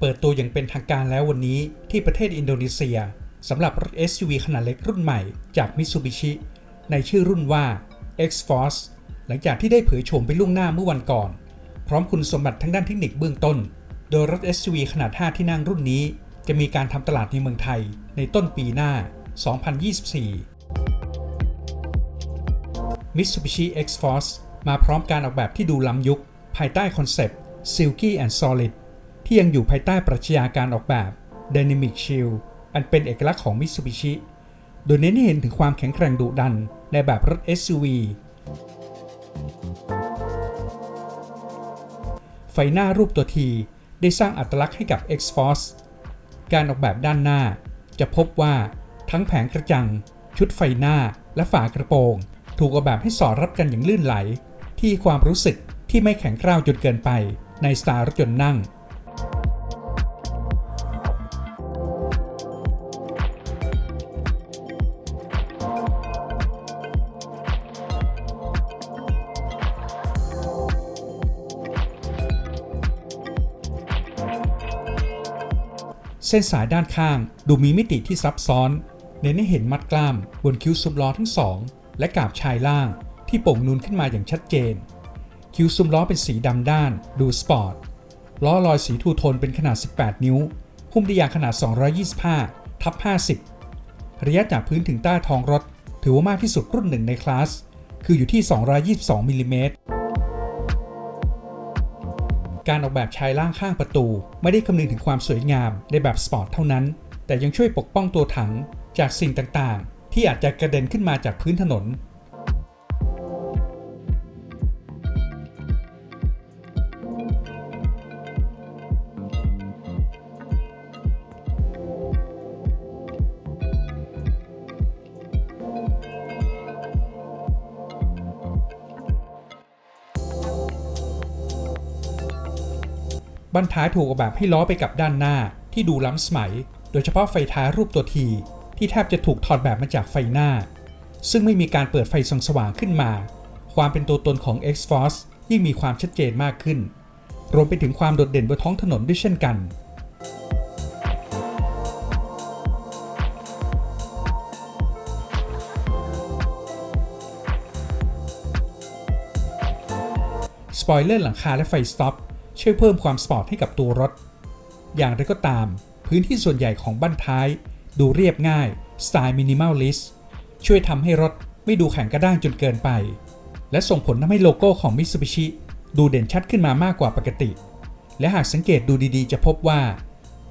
เปิดตัวอย่างเป็นทางการแล้ววันนี้ที่ประเทศอินโดนีเซียสำหรับรถ SUV ขนาดเล็กรุ่นใหม่จาก Mitsubishi ในชื่อรุ่นว่า X-Force หลังจากที่ได้เผยโฉมไปล่วงหน้าเมื่อวันก่อน พร้อมคุณสมบัติทางด้านเทคนิคเบื้องต้น โดยรถ SUV ขนาด 5 ที่นั่งรุ่นนี้ จะมีการทำตลาดในเมืองไทยในต้นปีหน้า 2024 Mitsubishi X-Force มาพร้อมการออกแบบที่ดูล้ำยุค ภายใต้คอนเซปต์ Silky and Solid ที่ยังอยู่ภายใต้ปรัชญาการออกแบบ Dynamic Shield อันเป็นเอกลักษณ์ของ Mitsubishi โดยเน้นให้เห็นถึงความแข็งแกร่งดุดันในแบบรถ SUV ไฟหน้ารูปตัวทีได้สร้างอัตลักษณ์ให้กับ X-Force การออกแบบด้านหน้า จะพบว่าทั้งแผงกระจัง ชุดไฟหน้าและฝากระโปรง ถูกออกแบบให้สอดรับกันอย่างลื่นไหล ที่ความรู้สึกที่ไม่แข็งกร้าวจนเกินไปในสไตล์รถยนต์นั่ง เส้นสายด้านข้างดูมีมิติที่ซับซ้อน เน้นให้เห็นมัดกล้ามบนคิ้วซุมล้อทั้งสอง และกาบชายล่างที่โป่งนูนขึ้นมาอย่างชัดเจน คิ้วซุมล้อเป็นสีดำด้าน ดูสปอร์ต ล้อลอยสีทูโทนเป็นขนาด 18 นิ้ว หุ้มด้วยยางขนาด 225 ทับ 50 ระยะจากพื้นถึงใต้ท้องรถ ถือว่ามากที่สุดรุ่นหนึ่งในคลาส คืออยู่ที่ 222มิลลิเมตร การออกแบบชายล่างข้างประตู ไม่ได้คำนึงถึงความสวยงามในแบบสปอร์ตเท่านั้น แต่ยังช่วยปกป้องตัวถังจากสิ่งต่างๆ ที่อาจจะกระเด็นขึ้นมาจากพื้นถนน บั้นท้ายถูกออกแบบให้ล้อไปกับด้านหน้าที่ดูล้ำสมัย โดยเฉพาะไฟท้ายรูปตัวทีที่แทบจะถูกถอดแบบมาจากไฟหน้า ซึ่งไม่มีการเปิดไฟส่องสว่างขึ้นมา ความเป็นตัวตนของ X-Force ยิ่งมีความชัดเจนมากขึ้น รวมไปถึงความโดดเด่นบนท้องถนนด้วยเช่นกัน สปอยเลอร์หลังคาและไฟสต็อป ช่วยเพิ่มความสปอร์ตให้กับตัวรถ อย่างไรก็ตาม พื้นที่ส่วนใหญ่ของบั้นท้าย ดูเรียบง่าย สไตล์มินิมอลลิสช่วยทำให้รถไม่ดูแข็งกระด้างจนเกินไป และส่งผลทำให้โลโก้ของ Mitsubishi ดูเด่นชัดขึ้นมามากกว่าปกติ และหากสังเกตดูดีๆ จะพบว่า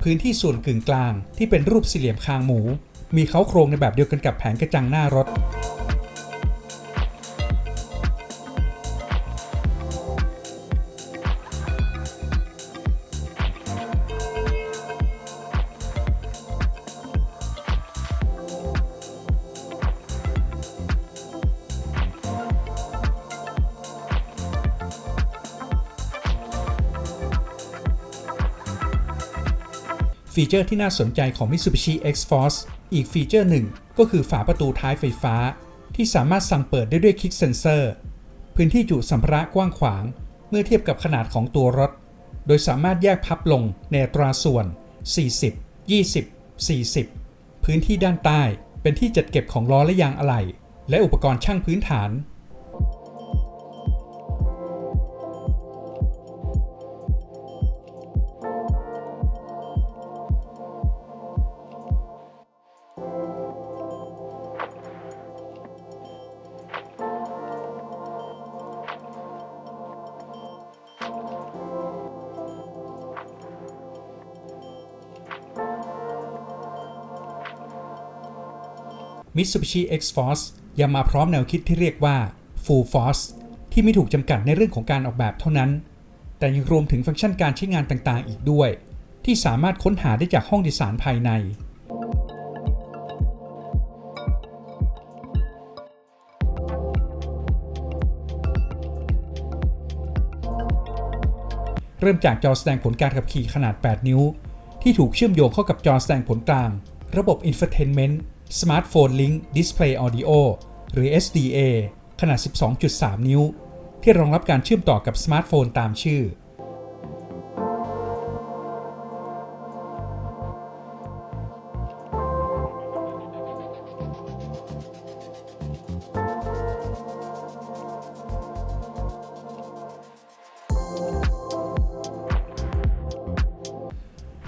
พื้นที่ส่วนกึ่งกลางที่เป็นรูปสี่เหลี่ยมคางหมู มีเขาโครงในแบบเดียวกันกับแผงกระจังหน้ารถ ฟีเจอร์ที่น่าสนใจของ Mitsubishi X-Force อีกฟีเจอร์หนึ่งก็คือฝาประตูท้ายไฟฟ้า ที่สามารถสั่งเปิดได้ด้วยคลิกเซนเซอร์ พื้นที่จุสัมภาระกว้างขวาง เมื่อเทียบกับขนาดของตัวรถ โดยสามารถแยกพับลงในตราส่วน 40 20 40 พื้นที่ด้านใต้เป็นที่จัดเก็บของล้อและยางอะไหล่และอุปกรณ์ช่างพื้นฐาน Mitsubishi X-Force ยังมาพร้อมแนวคิดที่เรียกว่า Full Force ที่ไม่ถูกจำกัดในเรื่องของการออกแบบเท่านั้น แต่ยังรวมถึงฟังก์ชันการใช้งานต่างๆ อีกด้วย ที่สามารถค้นหาได้จากห้องดยสารภายใน เริ่มจากจอแสดงผลการขับขี่ขนาด 8 นิ้ว ที่ถูกเชื่อมโยงเข้ากับจอแสดงผลกลาง ระบบ Infotainment Smartphone Link Display Audio หรือ SDA ขนาด 12.3 นิ้ว ที่รองรับการเชื่อมต่อกับสมาร์ทโฟนตามชื่อ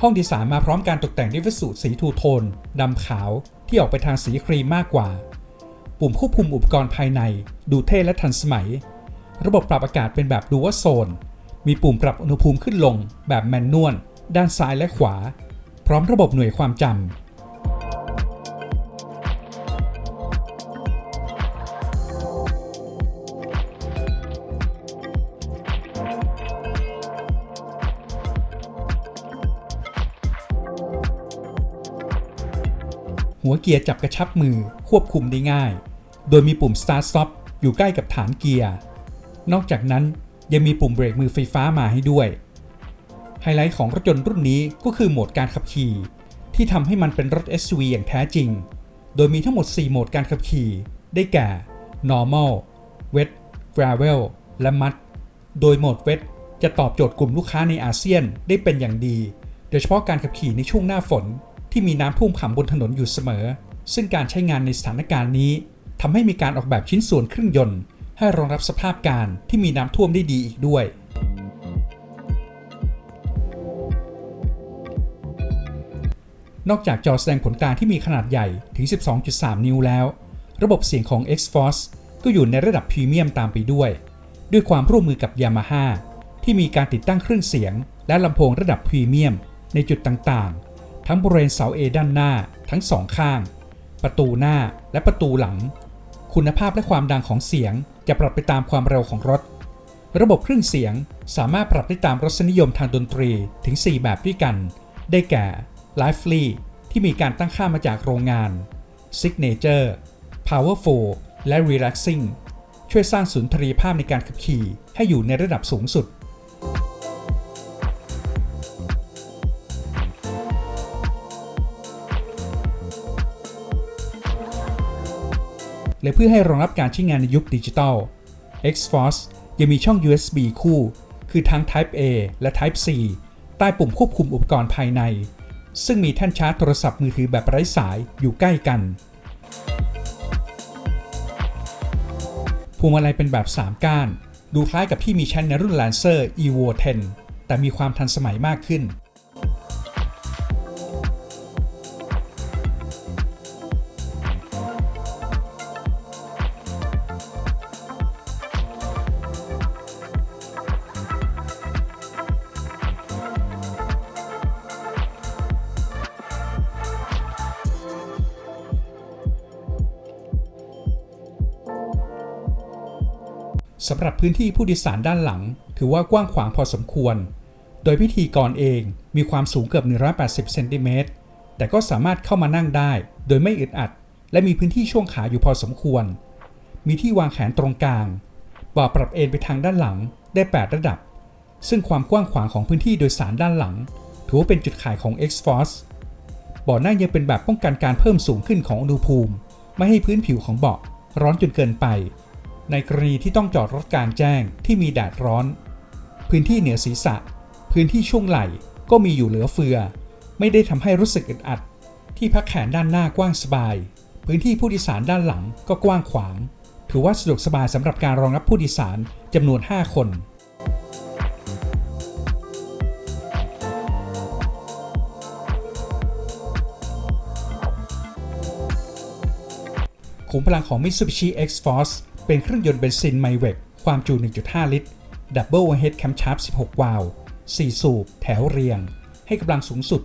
ห้องดีสามมาพร้อมการตกแต่งด้วยวัสดุสีทูโทนดำขาว ที่ออกไปทางสีครีมมากกว่า ปุ่มควบคุมอุปกรณ์ภายในดูเท่และทันสมัย ระบบปรับอากาศเป็นแบบดูว่าโซน มีปุ่มปรับอุณหภูมิขึ้นลงแบบแมนนวลด้านซ้ายและขวา พร้อมระบบหน่วยความจำ หัวเกียร์จับกระชับมือควบคุมได้ง่าย โดยมีปุ่ม Start Stop อยู่ใกล้กับฐานเกียร์ นอกจากนั้นยังมีปุ่มเบรกมือไฟฟ้ามาให้ด้วย ไฮไลท์ของรถยนต์รุ่นนี้ก็คือโหมดการขับขี่ ที่ทำให้มันเป็นรถ SUV อย่างแท้จริง โดยมีทั้งหมด 4 โหมดการขับขี่ ได้แก่ Normal Wet Gravel และ Mud โดยโหมด Wet จะตอบโจทย์กลุ่มลูกค้าในอาเซียนได้เป็นอย่างดี โดยเฉพาะการขับขี่ในช่วงหน้าฝน ที่มีน้ำท่วมขังบนถนนอยู่เสมอ ซึ่งการใช้งานในสถานการณ์นี้ทำให้มีการออกแบบชิ้นส่วนเครื่องยนต์ ให้รองรับสภาพการที่มีน้ำท่วมได้ดีอีกด้วย นอกจากจอแสดงผลกลางที่มีขนาดใหญ่ถึง 12.3 นิ้วแล้ว ระบบเสียงของ X-Force ก็อยู่ในระดับพรีเมียมตามไปด้วย ด้วยความร่วมมือกับ Yamaha ที่มีการติดตั้งเครื่องเสียง และลำโพงระดับพรีเมียมในจุดต่างๆ ทั้งบริเวณเสา A ด้านหน้า ทั้งสองข้าง ประตูหน้าและประตูหลัง คุณภาพและความดังของเสียงจะปรับไปตามความเร็วของรถ ระบบเครื่องเสียงสามารถปรับได้ตามรสนิยมทางดนตรีถึง 4 แบบด้วยกัน ได้แก่ Lively ที่มีการตั้งค่ามาจากโรงงาน Signature Powerful และ Relaxing ช่วยสร้างสุนทรีภาพในการขับขี่ให้อยู่ในระดับสูงสุด และเพื่อให้รองรับการใช้งานในยุคดิจิตอล X-Force ยังมีช่อง USB คู่ คือทั้ง Type A และ Type C ใต้ปุ่มควบคุมอุปกรณ์ภายใน ซึ่งมีแท่นชาร์จโทรศัพท์มือถือแบบไร้สายอยู่ใกล้กันพวงมาลัยเป็นแบบ 3 ก้าน ดูคล้ายกับที่มีใช้ในรุ่น Lancer Evo 10 แต่มีความทันสมัยมากขึ้น สำหรับพื้นที่ผู้โดยสารด้านหลัง ถือว่ากว้างขวางพอสมควร โดยพิธีกรเองมีความสูงเกือบ 180 เซนติเมตร แต่ก็สามารถเข้ามานั่งได้ โดยไม่อึดอัด และมีพื้นที่ช่วงขาอยู่พอสมควร มีที่วางแขนตรงกลางเบาปรับเอนไปทางด้านหลังได้ 8 ระดับ ซึ่งความกว้างขวางของพื้นที่โดยสารด้านหลัง ถือว่าเป็นจุดขายของ X-Force เบาะนั่งยังเป็นแบบป้องกันการเพิ่มสูงขึ้นของอุณหภูมิ ไม่ให้พื้นผิวของเบาะร้อนจนเกินไป ในกรณีที่ต้องจอดรถกลางแจ้งที่มีแดดร้อน พื้นที่เหนือศีรษะ พื้นที่ช่วงไหล่ก็มีอยู่เหลือเฟือ ไม่ได้ทำให้รู้สึกอึดอัด ที่พักแขนด้านหน้ากว้างสบาย พื้นที่ผู้โดยสารด้านหลังก็กว้างขวาง ถือว่าสะดวกสบายสำหรับการรองรับผู้โดยสารจำนวน 5 คนขุมพลังของ Mitsubishi X-Force เป็นเครื่องยนต์เบนซินไมเวกความจุ 1.5 ลิตร Double Overhead Camshaft 16 วาล์ว4สูบ แถวเรียง ให้กำลังสูงสุด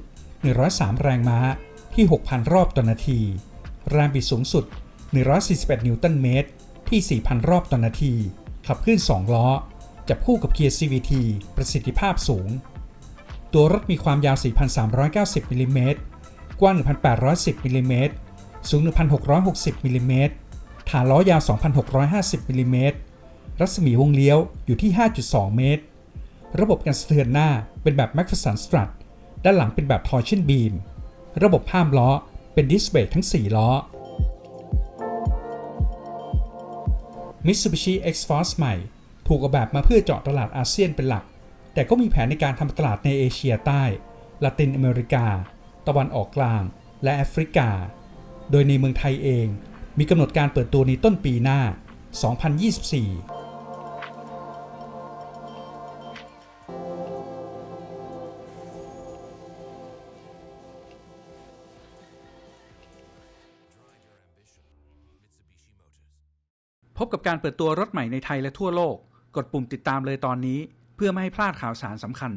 103 แรงม้าที่ 6,000 รอบต่อนาที แรงบิดสูงสุด 148นิวตันเมตร ที่ 4,000 รอบต่อนาที ขับเคลื่อน 2 ล้อ จับคู่กับเกียร์ CVT ประสิทธิภาพสูง ตัวรถมีความยาว 4,390มิลลิเมตรกว้าง 1,810มิลลิเมตรสูง 1,660มิลลิเมตร ฐานล้อยาว 2,650มิลลิเมตรรัศมีวงเลี้ยวอยู่ที่ 5.2 เมตร ระบบการสะเทือนหน้าเป็นแบบ m a c p h e r s o n Strut ด้านหลังเป็นแบบ Torsion Beam ระบบห้ามล้อเป็นดิสเบรกทั้ง 4 ล้อ Mitsubishi X-Force ใหม่ ถูกออกแบบมาเพื่อเจาะตลาดอาเซียนเป็นหลัก แต่ก็มีแผนในการทำตลาดในเอเชียใต้ลาตินอเมริกา ตะวันออกกลาง และแอฟริกา โดยในเมืองไทยเอง มีกำหนดการเปิดตัวในต้นปีหน้า 2024พบกับการเปิดตัวรถใหม่ในไทยและทั่วโลก กดปุ่มติดตามเลยตอนนี้ เพื่อไม่ให้พลาดข่าวสารสำคัญ